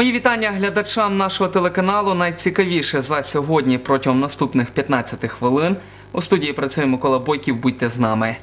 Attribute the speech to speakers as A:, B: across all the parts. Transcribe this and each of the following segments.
A: Мої вітання глядачам нашого телеканалу. Найцікавіше за сьогодні протягом наступних 15 хвилин. У студії працює Микола Бойків. Будьте з нами.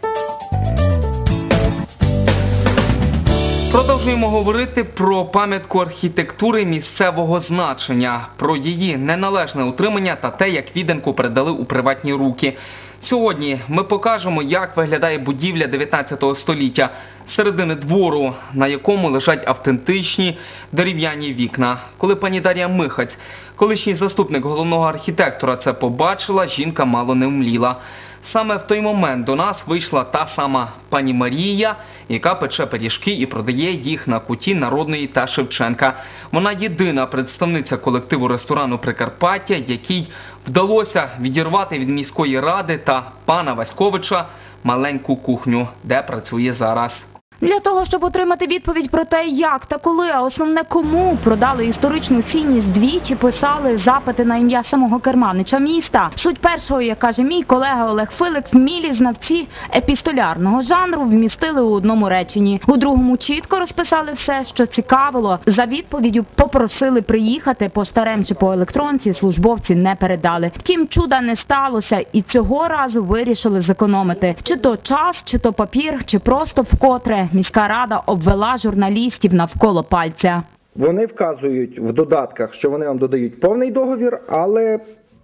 A: Продовжуємо говорити про пам'ятку архітектури місцевого значення, про її неналежне утримання та те, як віденку передали у приватні руки. Сьогодні ми покажемо, як виглядає будівля 19 століття середини двору, на якому лежать автентичні дерев'яні вікна. Коли пані Дар'я Михаць, колишній заступник головного архітектора, це побачила, жінка мало не вмліла. Саме в той момент до нас вийшла та сама пані Марія, яка пече пиріжки і продає їх на куті народної та Шевченка. Вона єдина представниця колективу ресторану Прикарпаття, якій вдалося відірвати від міської ради та пана Васьковича маленьку кухню, де працює зараз.
B: Для того, щоб отримати відповідь про те, як та коли, а основне кому продали історичну цінність двічі, писали запити на ім'я самого керманича міста. Суть першого, як каже мій колега Олег Филик, вмілі знавці епістолярного жанру вмістили у одному реченні. У другому чітко розписали все, що цікавило. За відповіддю попросили приїхати поштарем чи по електронці. Службовці не передали. Втім, чуда не сталося, і цього разу вирішили зекономити чи то час, чи то папір, чи просто вкотре міська рада обвела журналістів навколо пальця.
C: Вони вказують в додатках, що вони вам додають повний договір, але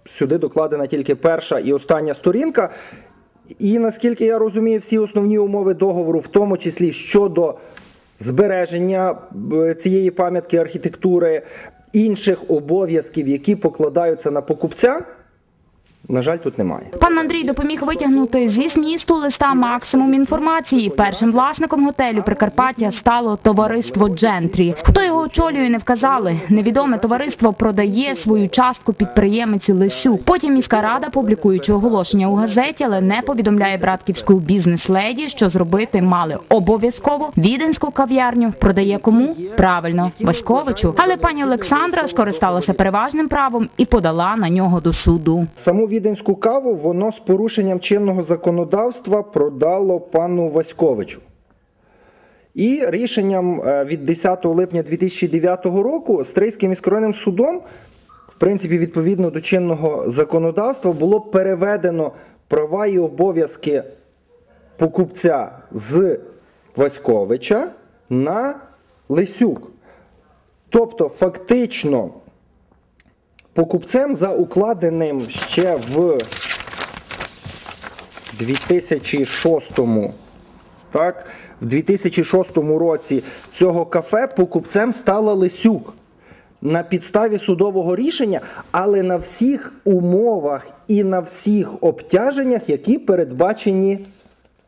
C: сюди докладена тільки перша і остання сторінка. І наскільки я розумію, всі основні умови договору, в тому числі щодо збереження е, цієї пам'ятки архітектури, інших обов'язків, які покладаються на покупця, на жаль, тут немає.
B: Пан Андрій допоміг витягнути зі змісту листа максимум інформації. Першим власником готелю Прикарпаття стало товариство Джентрі. Хто його очолює, не вказали. Невідоме товариство продає свою частку підприємиці Лисюк. Потім міська рада, публікуючи оголошення у газеті, але не повідомляє братківську бізнес-леді, що зробити мали обов'язково. Віденську кав'ярню продає кому? Правильно, Васьковичу. Але пані Олександра скористалася переважним правом і подала на нього до суду.
C: Саму віденську каву воно з порушенням чинного законодавства продало пану Васьковичу. І рішенням е, від 10 липня 2009 року Стрийським міськрайонним судом, в принципі, відповідно до чинного законодавства, було переведено права і обов'язки покупця з Васьковича на Лисюк. Тобто, фактично, покупцем за укладеним ще в 2006 так, в 2006 році цього кафе покупцем стала Лисюк. На підставі судового рішення, але на всіх умовах і на всіх обтяженнях, які передбачені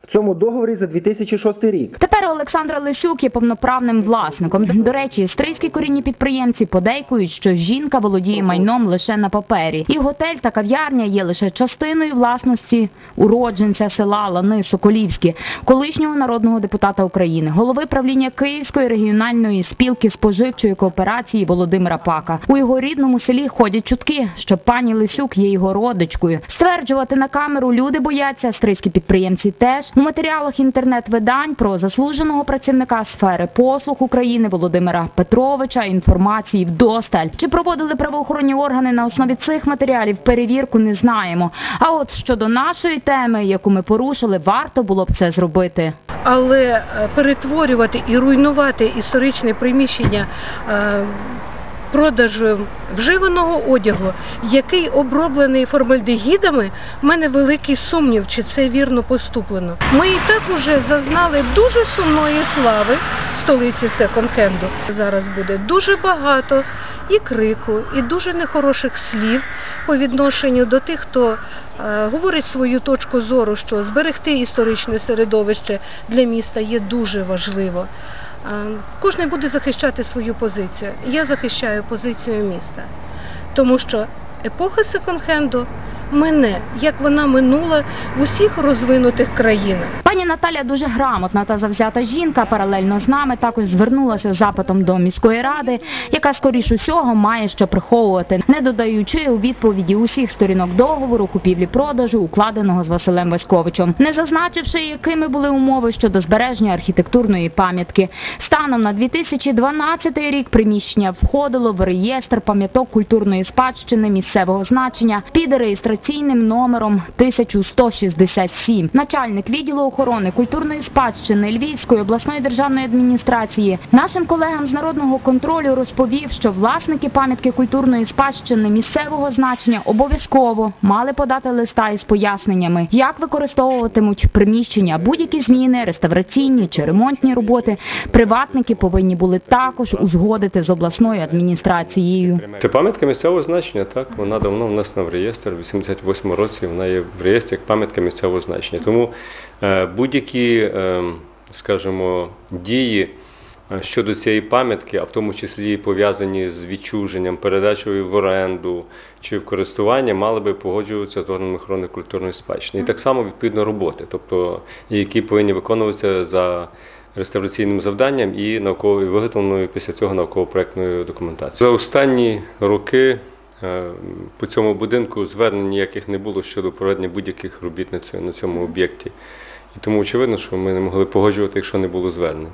C: в цьому договорі за 2006 рік.
B: Олександра Лисюк є повноправним власником. До речі, стрийські корінні підприємці подейкують, що жінка володіє майном лише на папері. І готель та кав'ярня є лише частиною власності уродженця села Лани Соколівські, колишнього народного депутата України, голови правління Київської регіональної спілки споживчої кооперації Володимира Пака. У його рідному селі ходять чутки, що пані Лисюк є його родичкою. Стверджувати на камеру люди бояться, стрийські підприємці теж. У матеріалах інтернет-видань про заслуженого працівника сфери послуг України Володимира Петровича інформації вдосталь. Чи проводили правоохоронні органи на основі цих матеріалів перевірку, не знаємо. А от щодо нашої теми, яку ми порушили, варто було б це зробити.
D: але е, перетворювати і руйнувати історичне приміщення е, продажу вживаного одягу, який оброблений формальдегідами, в мене великий сумнів, чи це вірно поступлено. Ми і так уже зазнали дуже сумної слави столиці секонд-хенду. Зараз буде дуже багато і крику, і дуже нехороших слів по відношенню до тих, хто е, говорить свою точку зору, що зберегти історичне середовище для міста є дуже важливо. Кожен буде захищати свою позицію. Я захищаю позицію міста, тому що епоха секонд-хенду мене, як вона минула в усіх розвинутих країнах.
B: Пані Наталя дуже грамотна та завзята жінка. Паралельно з нами також звернулася запитом до міської ради, яка скоріш усього має що приховувати, не додаючи у відповіді усіх сторінок договору купівлі-продажу, укладеного з Василем Васьковичем, не зазначивши, якими були умови щодо збереження архітектурної пам'ятки. Станом на 2012 рік приміщення входило в реєстр пам'яток культурної спадщини місцевого значення під реєстраційним номером 1167. Начальник відділу охорони культурної спадщини Львівської обласної державної адміністрації нашим колегам з народного контролю розповів, що власники пам'ятки культурної спадщини місцевого значення обов'язково мали подати листа із поясненнями, як використовуватимуть приміщення будь-які зміни, реставраційні чи ремонтні роботи. Приватники повинні були також узгодити з обласною адміністрацією.
E: Це пам'ятка місцевого значення. Так вона давно в нас на реєстр 1988 році вона є в реєстрі як пам'ятка місцевого значення. Тому е, будь-які, е, скажімо, дії е, щодо цієї пам'ятки, а в тому числі пов'язані з відчуженням, передачею в оренду чи в користування, мали би погоджуватися з органами охорони культурної спадщини. І так само відповідно роботи, тобто які повинні виконуватися за. Реставраційним завданням і науковою виготовленою після цього науково-проектною документацією за останні роки по цьому будинку звернень ніяких не було щодо проведення будь-яких робіт на цьому, на цьому об'єкті. І тому очевидно, що ми не могли погоджувати, якщо не було звернень.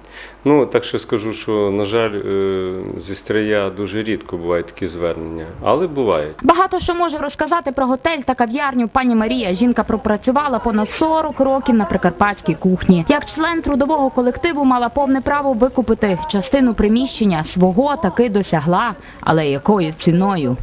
E: Ну, так що скажу, що, на жаль, е, зі стрия дуже рідко бувають такі звернення, але бувають.
B: Багато що може розказати про готель та кав'ярню пані Марія. Жінка пропрацювала понад 40 років на прикарпатській кухні. Як член трудового колективу мала повне право викупити частину приміщення свого таки досягла, але якою ціною?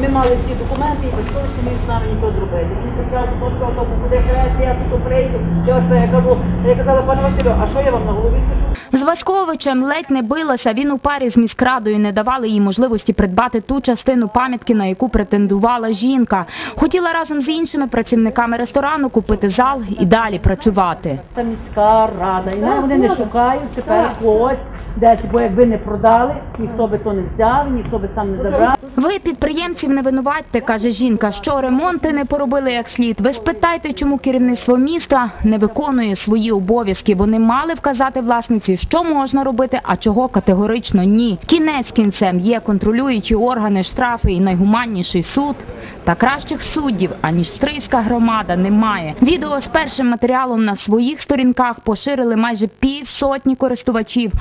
F: Ми мали всі документи, і батько, що міг з нами нічого зробити. Він почав, що, то буде я тут прийду. Я все, я кажу, я казала, пане Василю, а що я вам на голові сиджу?
B: З Васьковичем ледь не билася. Він у парі з міськрадою не давали їй можливості придбати ту частину пам'ятки, на яку претендувала жінка. Хотіла разом з іншими працівниками ресторану купити зал і далі працювати.
F: Та міська рада. І нам вони не шукають тепер когось десь, бо якби не продали, ніхто би то не взяв, ніхто би сам не забрав.
B: Ви підприємців не винуватьте, каже жінка, що ремонти не поробили як слід. Ви спитайте, чому керівництво міста не виконує свої обов'язки. Вони мали вказати власниці, що можна робити, а чого категорично ні. Кінець кінцем є контролюючі органи, штрафи і найгуманніший суд. Та кращих суддів, аніж стрийська громада, немає. Відео з першим матеріалом на своїх сторінках поширили майже півсотні користувачів.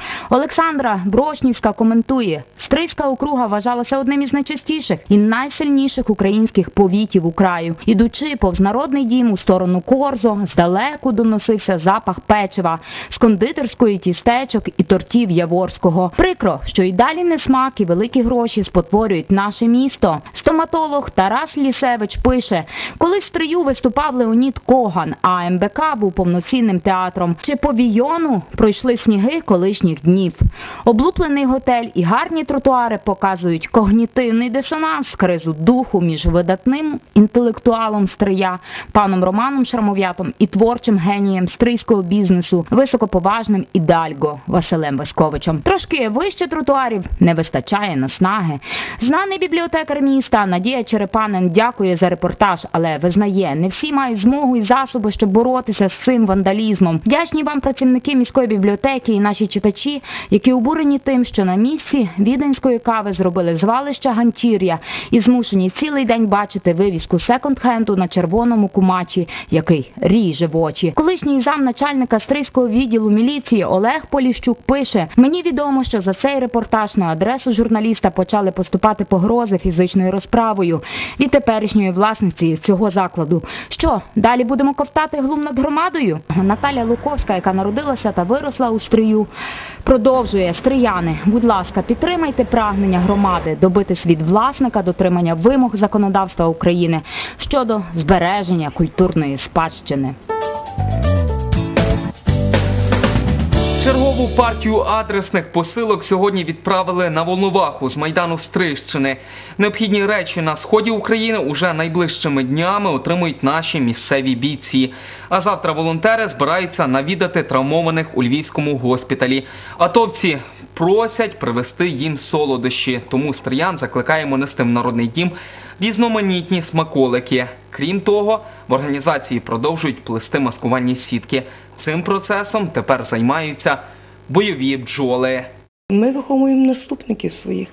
B: Олександра Брошнівська коментує: Стрийська округа вважалася одним із найчастіших і найсильніших українських повітів у краю. Ідучи повз народний дім у сторону Корзо, здалеку доносився запах печива з кондитерської тістечок і тортів Яворського. Прикро, що і далі несмак і великі гроші спотворюють наше місто. Стоматолог Тарас Лісевич пише: колись в Стрию виступав Леонід Коган, а МБК був повноцінним театром. Чи по війону пройшли сніги колишніх днів. Облуплений готель і гарні тротуари показують когнітивний дисонанс, кризу духу між видатним інтелектуалом Стрия, паном Романом Шрамов'ятом і творчим генієм стрийського бізнесу, високоповажним ідальго Василем Васковичем. Трошки вище тротуарів не вистачає наснаги. Знаний бібліотекар міста Надія Черепанин дякує за репортаж, але визнає, не всі мають змогу і засоби, щоб боротися з цим вандалізмом. Вдячні вам працівники міської бібліотеки і наші читачі, які обурені тим, що на місці віденської кави зробили звалище ганчір'я і змушені цілий день бачити вивіску секонд-хенду на червоному кумачі, який ріже в очі. Колишній замначальника стрийського відділу міліції Олег Поліщук пише: мені відомо, що за цей репортаж на адресу журналіста почали поступати погрози фізичною розправою від теперішньої власниці цього закладу. Що далі будемо ковтати глум над громадою? Наталя Луковська, яка народилася та виросла у стрию, продовжує стрияни. Будь ласка, підтримайте прагнення громади добитись від власника дотримання вимог законодавства України щодо збереження культурної спадщини.
A: Чергову партію адресних посилок сьогодні відправили на Волноваху з майдану Стрищини. Необхідні речі на сході України уже найближчими днями отримують наші місцеві бійці. А завтра волонтери збираються навідати травмованих у львівському госпіталі. Атовці просять привезти їм солодощі. Тому стріян закликаємо нести в народний дім різноманітні смаколики. Крім того, в організації продовжують плести маскувальні сітки. Цим процесом тепер займаються бойові бджоли.
G: Ми виховуємо наступників своїх.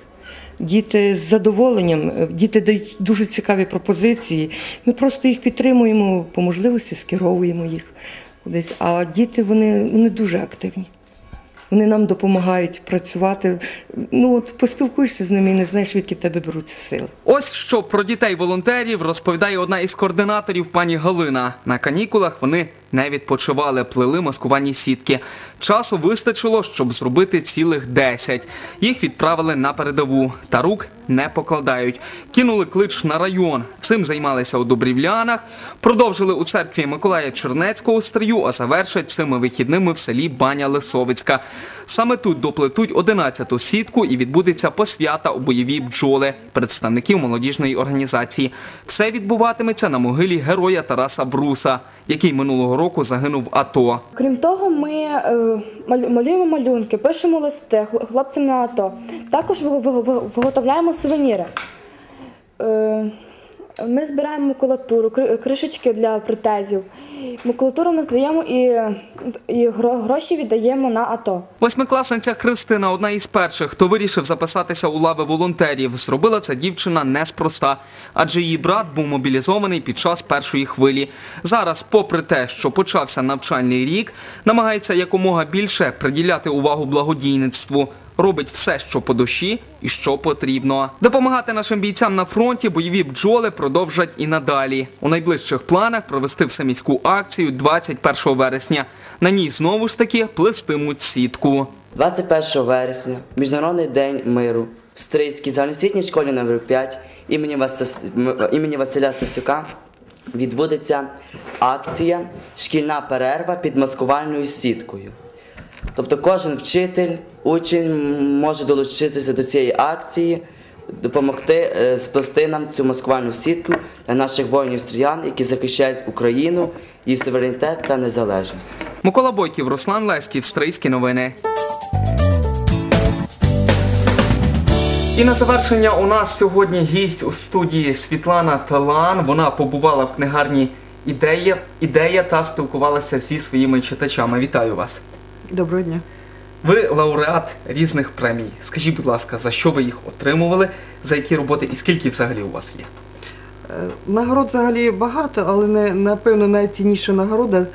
G: Діти з задоволенням, діти дають дуже цікаві пропозиції. Ми просто їх підтримуємо, по можливості скеровуємо їх кудись. А діти вони, вони дуже активні. Вони нам допомагають працювати. Ну от поспілкуєшся з ними і не знаєш, відки в тебе беруться сили.
A: Ось що про дітей-волонтерів розповідає одна із координаторів пані Галина. На канікулах вони не відпочивали, плели маскувальні сітки. Часу вистачило, щоб зробити цілих 10. Їх відправили на передову, та рук не покладають. Кинули клич на район. Цим займалися у Добрівлянах, продовжили у церкві Миколая Чернецького стрию, а завершать цими вихідними в селі Баня Лисовицька. Саме тут доплетуть 11-ту сітку і відбудеться посвята у бойові бджоли представників молодіжної організації. Все відбуватиметься на могилі героя Тараса Бруса, який минулого року загинув в АТО.
H: Крім того, ми е, малюємо малюнки, пишемо листи хлопцям на АТО. Також ви- ви- ви- виготовляємо сувеніри. Ми збираємо макулатуру, кри- кришечки для протезів. Макулатуру ми здаємо і, і гро- гроші віддаємо на АТО.
A: Восьмикласниця Христина одна із перших, хто вирішив записатися у лави волонтерів. Зробила це дівчина неспроста, адже її брат був мобілізований під час першої хвилі. Зараз, попри те, що почався навчальний рік, намагається якомога більше приділяти увагу благодійництву. Робить все, що по душі і що потрібно. Допомагати нашим бійцям на фронті бойові бджоли продовжать і надалі. У найближчих планах провести всеміську акцію 21 вересня. На ній знову ж таки плестимуть сітку.
I: 21 вересня, Міжнародний день миру, в Стрийській загальноосвітній школі номер 5 імені, Васис... імені Василя Стасюка відбудеться акція Шкільна перерва під маскувальною сіткою. Тобто кожен вчитель, учень може долучитися до цієї акції, допомогти е, сплести нам цю маскувальну сітку для наших воїнів-стріян, які захищають Україну, її суверенітет та незалежність.
A: Микола Бойків, Руслан Леськів, Стрийські новини. І на завершення у нас сьогодні гість у студії Світлана Талан. Вона побувала в книгарні Ідея, ідея та спілкувалася зі своїми читачами. Вітаю вас!
J: Доброго дня.
A: Ви лауреат різних премій. Скажіть, будь ласка, за що ви їх отримували, за які роботи і скільки взагалі у вас є?
J: Е, Нагород взагалі багато, але не, напевно найцінніша нагорода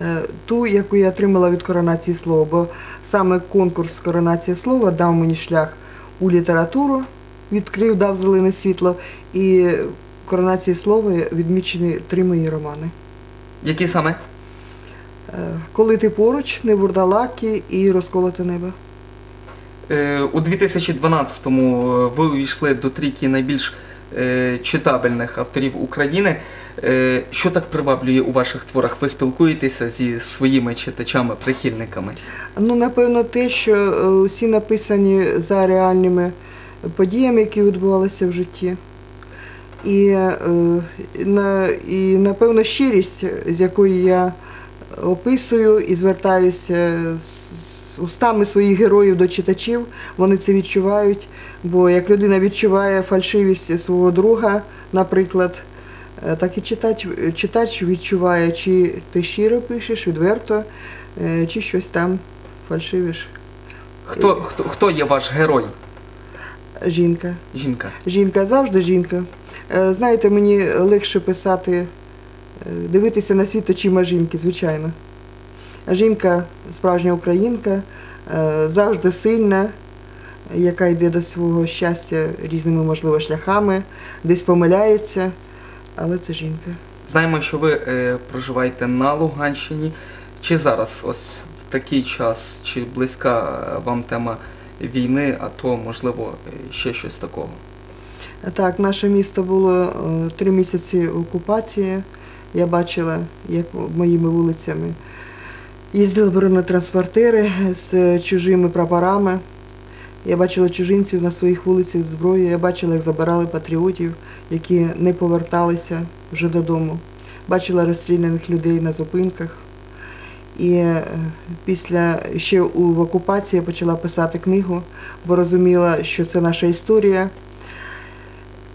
J: е, ту, яку я отримала від коронації слова. Бо саме конкурс коронації слова дав мені шлях у літературу, відкрив, дав зелене світло. І коронації слова відмічені три мої романи.
A: Які саме?
J: Е, Коли ти поруч, не вурдалаки і розколоте небо.
A: Е, У 2012-му е, ви увійшли до трійки найбільш читабельних авторів України. Що так приваблює у ваших творах? Ви спілкуєтеся зі своїми читачами, прихильниками?
J: Ну, напевно, те, що всі написані за реальними подіями, які відбувалися в житті. І, і напевно, щирість, з якою я описую і звертаюся з устами своїх героїв до читачів, вони це відчувають. Бо як людина відчуває фальшивість свого друга, наприклад, е, так і читач, читач відчуває, чи ти щиро пишеш, відверто, е, чи щось там фальшивиш.
A: Хто, хто, хто є ваш герой?
J: Жінка.
A: Жінка.
J: Жінка завжди жінка. Е, Знаєте, мені легше писати, дивитися на світ очима жінки, звичайно. Жінка справжня українка, е, завжди сильна, яка йде до свого щастя різними, можливо, шляхами, десь помиляється, але це жінка.
A: Знаємо, що ви е, проживаєте на Луганщині. Чи зараз, ось в такий час, чи близька е, вам тема війни, а то, можливо, е, ще щось такого?
J: Так, наше місто було е, три місяці окупації. Я бачила, як моїми вулицями їздили бронетранспортери з чужими прапорами. Я бачила чужинців на своїх вулицях зброєю. Я бачила, як забирали патріотів, які не поверталися вже додому. Бачила розстріляних людей на зупинках. І е, після ще в окупації я почала писати книгу, бо розуміла, що це наша історія.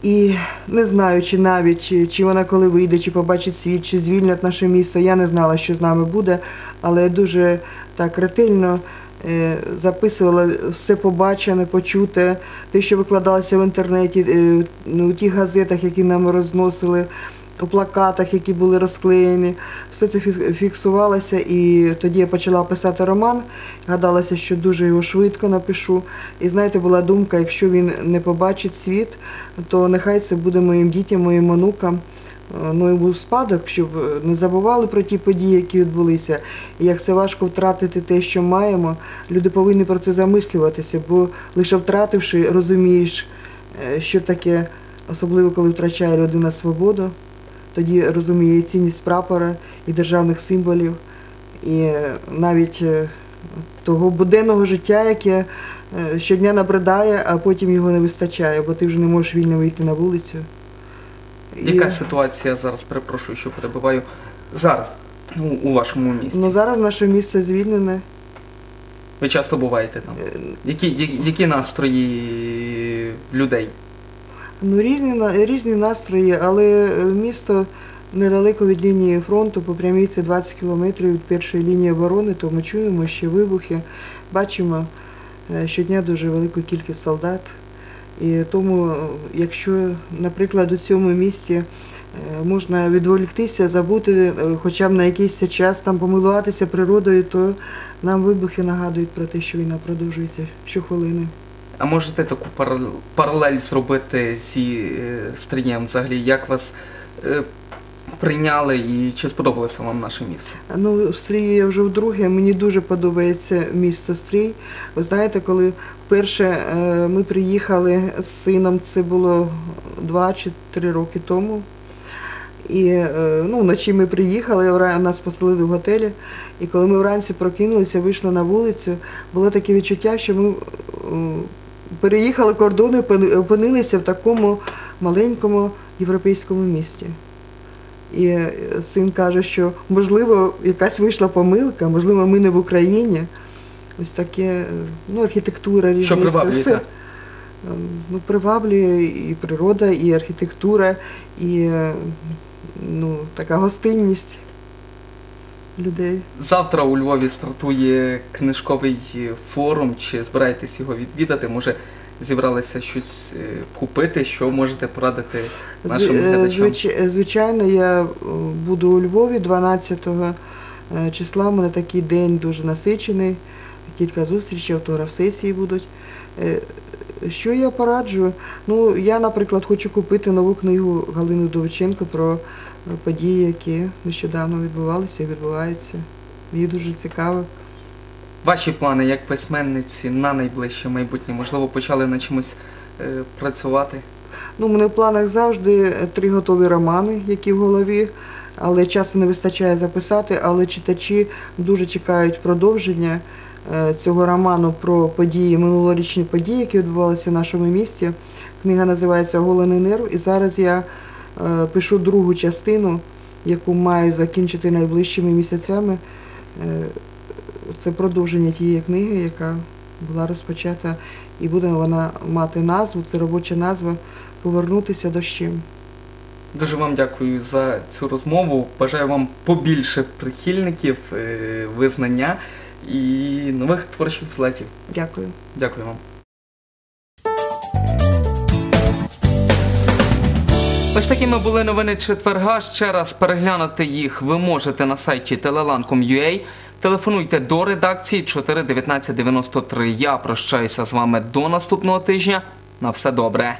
J: І не знаю, чи навіть чи, вона коли вийде, чи побачить світ, чи звільнять наше місто. Я не знала, що з нами буде, але дуже так ретельно е, записувала все побачене, почуте, те, що викладалося в інтернеті, е, ну, у тих газетах, які нам розносили, у плакатах, які були розклеєні. Все це фіксувалося, і тоді я почала писати роман. Гадалася, що дуже його швидко напишу. І знаєте, була думка, якщо він не побачить світ, то нехай це буде моїм дітям, моїм онукам. е, Ну і був спадок, щоб е, не забували про ті події, які відбулися. І як це важко втратити те, що маємо, люди повинні про це замислюватися, бо лише втративши, розумієш, е, що таке, особливо коли втрачає людина свободу, тоді розуміє і цінність прапора і державних символів, і навіть е, того буденного життя, яке е, щодня набридає, а потім його не вистачає, бо ти вже не можеш вільно вийти на вулицю. І-
A: Яка ситуація зараз, перепрошую, що перебиваю, зараз у, у вашому місті?
J: Ну зараз наше місто звільнене.
A: Ви часто буваєте там?
J: Е,
A: Які, які, настрої людей?
J: Ну, різні, різні настрої, але е, місто недалеко від лінії фронту, по прямій це 20 кілометрів від першої лінії оборони, то ми чуємо ще вибухи, бачимо е, щодня дуже велику кількість солдат. І тому, е, якщо, наприклад, у цьому місті можна відволіктися, забути хоча б на якийсь час там помилуватися природою, то нам вибухи нагадують про те, що війна продовжується щохвилини.
A: А можете таку парал- паралель зробити зі е, Стрієм взагалі? Як вас е, прийняли і чи сподобалося вам наше місто?
J: Ну, Стрій я вже вдруге. Мені дуже подобається місто Стрій. Ви знаєте, коли вперше е, ми приїхали з сином, це було два чи три роки тому. І ну, вночі ми приїхали, нас поселили в готелі. І коли ми вранці прокинулися, вийшли на вулицю, було таке відчуття, що ми переїхали кордони, опинилися в такому маленькому європейському місті. І е, син каже, що можливо якась вийшла помилка, можливо, ми не в Україні. Ось таке, е, ну, архітектура різниця.
A: Що приваблює,
J: все. Ем, Ну, приваблює і природа, і архітектура, і е, ну, така гостинність людей.
A: Завтра у Львові стартує книжковий форум. Чи збираєтесь його відвідати? Може, зібралися щось е, купити, що можете порадити нашим
J: е,
A: глядачам?
J: е, Звичайно, я буду у Львові 12 е, числа. У мене такий день дуже насичений. Кілька зустрічей, автограф-сесії будуть. Що я пораджу? Ну, я, наприклад, хочу купити нову книгу Галини Довиченко про події, які нещодавно відбувалися і відбуваються. Мені дуже цікаво.
A: Ваші плани як письменниці на найближче майбутнє? Можливо, почали на чомусь е, працювати?
J: Ну, у мене в планах завжди е, три готові романи, які в голові, але часу не вистачає записати, але читачі дуже чекають продовження е, цього роману про події, минулорічні події, які відбувалися в нашому місті. Книга називається Голений нерв, і зараз я пишу другу частину, яку маю закінчити найближчими місяцями. Е, Це продовження тієї книги, яка була розпочата, і буде вона мати назву, це робоча назва Повернутися дощем.
A: Дуже вам дякую за цю розмову. Бажаю вам побільше прихильників, е, визнання і нових творчих злетів.
J: Дякую.
A: Дякую вам. Ось такими були новини четверга. Ще раз переглянути їх ви можете на сайті telelan.com.ua. Телефонуйте до редакції 41993. Я прощаюся з вами до наступного тижня. На все добре.